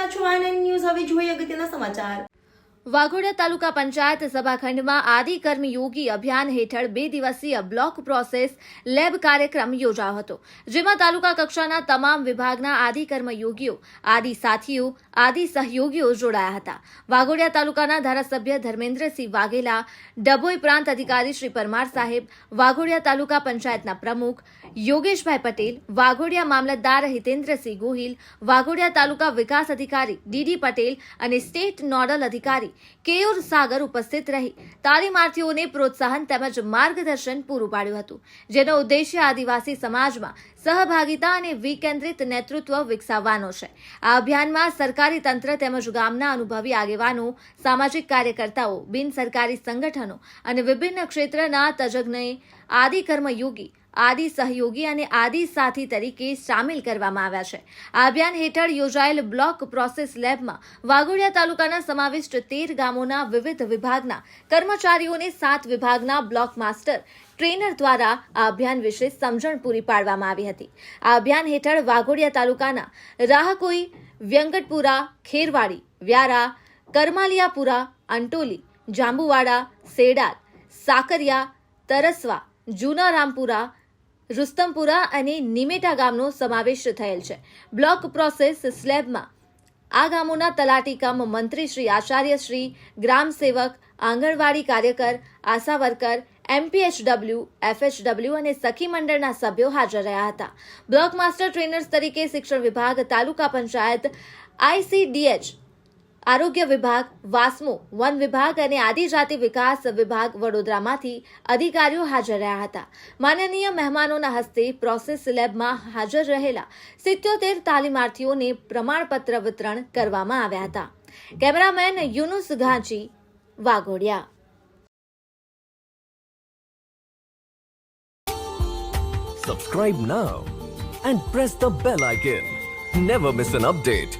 રહ્યા છો આનંદ ન્યૂઝ. હવે જોઈએ અગત્યના સમાચાર. વાઘોડિયા તાલુકા પંચાયત સભાખંડમાં આદિકર્મ યોગી અભિયાન હેઠળ બે દિવસીય બ્લોક પ્રોસેસ લેબ કાર્યક્રમ યોજાયો હતો, જેમાં તાલુકા કક્ષાના તમામ વિભાગના આદિકર્મ યોગીઓ, આદિ સાથીઓ, આદિ સહયોગીઓ જોડાયા હતા. વાઘોડિયા તાલુકાના ધારાસભ્ય ધર્મેન્દ્રસિંહ વાઘેલા, ડભોઈ પ્રાંત અધિકારી શ્રી પરમાર સાહેબ, વાઘોડિયા તાલુકા પંચાયતના પ્રમુખ યોગેશભાઈ પટેલ, વાઘોડિયા મામલતદાર હિતેન્દ્રસિંહ ગોહિલ, વાઘોડિયા તાલુકા વિકાસ અધિકારી ડીડી પટેલ અને સ્ટેટ નોડલ અધિકારી કેયુર સાગર ઉપસ્થિત રહી. તાલીમાર્થીઓને પ્રોત્સાહન તેમજ માર્ગદર્શન પૂરું પાડ્યું હતું, જેનો ઉદ્દેશ્ય આદિવાસી સમાજમાં સહભાગિતા અને વિકેન્દ્રિત નેતૃત્વ વિકસાવવાનો છે. આ અભિયાનમાં સરકારી તંત્ર તેમજ ગામના અનુભવી આગેવાનો, સામાજિક કાર્યકર્તાઓ, બિન સરકારી સંગઠનો અને વિભિન્ન ક્ષેત્રના તજજ્ઞએ આદિ કર્મયોગી આદિ સહયોગી અને આદિ સાથી તરીકે સામેલ કરવામાં આવ્યા છે. આ અભિયાન હેઠળ યોજાયેલ બ્લોક પ્રોસેસ લેબમાં વાઘોડિયા તાલુકાના સમાવિષ્ટ તેર ગામોના વિવિધ વિભાગના કર્મચારીઓને સાત વિભાગના બ્લોક માસ્ટર, ટ્રેનર દ્વારા આ અભિયાન વિશે સમજણ પૂરી પાડવામાં આવી હતી. આ અભિયાન હેઠળ વાઘોડિયા તાલુકાના રાહકોઈ વ્યંકટપુરા ખેરવાડી, વ્યારા, કરમાલિયાપુરા, અંટોલી, જાંબુવાડા સેડાલ સાકરિયા, તરસવા જૂના રામપુરા રુસ્તમપુરા અને નિમેટા ગામનો સમાવેશ થયેલ છે. બ્લોક પ્રોસેસ સ્લેબમાં. આ ગામોના તલાટી કમ મંત્રી શ્રી આચાર્ય શ્રી, ગ્રામ સેવક, આંગણવાડી કાર્યકર, આશા વર્કર, એમપીએચડબલ્યુ, એફએચડબલ્યુ અને સખી મંડળના સભ્યો હાજર રહ્યા હતા. બ્લોક માસ્ટર ટ્રેનર્સ તરીકે શિક્ષણ વિભાગ, તાલુકા પંચાયત, આઈસીડીએચ આરોગ્ય વિભાગ, વાસ્મો, વન વિભાગ અને આદિજાતિ વિકાસ વિભાગ વડોદરામાંથી અધિકારીઓ હાજર રહ્યા હતા માનનીય મહેમાનોના હસ્તે પ્રોસેસ લેબમાં હાજર રહેલા સિત્યોતેર તાલીમાર્થીઓને પ્રમાણપત્ર વિતરણ કરવામાં આવ્યા હતા cameraman Yunus Ghanchi, Waghodia Subscribe now and press the bell icon. Never miss an update.